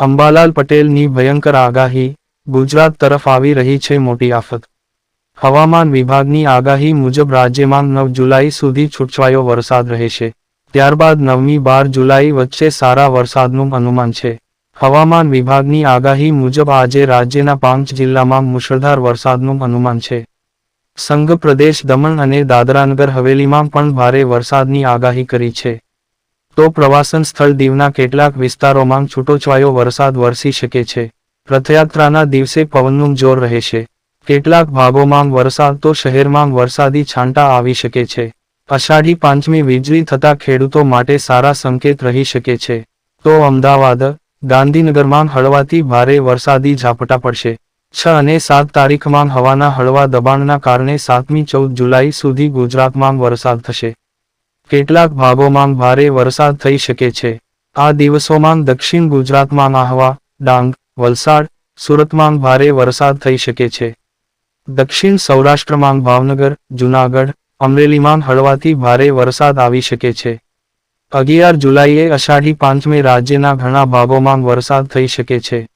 અંબાલાલ પટેલની ભયંકર આગાહી ગુજરાત તરફ આવી રહી છે મોટી આફત. હવામાન વિભાગની આગાહી મુજબ રાજ્યમાં નવ જુલાઈ સુધી છૂટછવાયો વરસાદ રહેશે. ત્યારબાદ નવમી બાર જુલાઈ વચ્ચે સારા વરસાદનું અનુમાન છે. હવામાન વિભાગની આગાહી મુજબ આજે રાજ્યના પાંચ જિલ્લામાં મુશળધાર વરસાદનું અનુમાન છે. સંઘ પ્રદેશ દમણ અને દાદરાનગર હવેલીમાં પણ ભારે વરસાદની આગાહી કરી છે. તો પ્રવાસન સ્થળ દીવના કેટલાક વિસ્તારોમાં છૂટોછવાયો વરસાદ વરસી શકે છે. રથયાત્રાના દિવસે પવનનું જોર રહેશે કેટલાક ભાગોમાં વરસાદ તો શહેરમાં વરસાદી છાંટા આવી શકે છે. અષાઢી પાંચમી વીજળી થતા ખેડૂતો માટે સારા સંકેત રહી શકે છે. તો અમદાવાદ, ગાંધીનગરમાં હળવાથી ભારે વરસાદી ઝાપટા પડશે. છ અને સાત તારીખમાં હવાના હળવા દબાણના કારણે સાતમી ચૌદ જુલાઈ સુધી ગુજરાતમાં વરસાદ થશે. કેટલાક ભાગોમાં ભારે વરસાદ થઈ શકે છે. આ દિવસોમાં દક્ષિણ ગુજરાતમાં આહવા, ડાંગ, વલસાડ, સુરતમાં ભારે વરસાદ થઈ શકે છે. દક્ષિણ સૌરાષ્ટ્રમાં ભાવનગર, જુનાગઢ, અમરેલીમાં હળવાથી ભારે વરસાદ આવી શકે છે. અગિયાર જુલાઈએ અષાઢી પાંચમે રાજ્યના ઘણા ભાગોમાં વરસાદ થઈ શકે છે.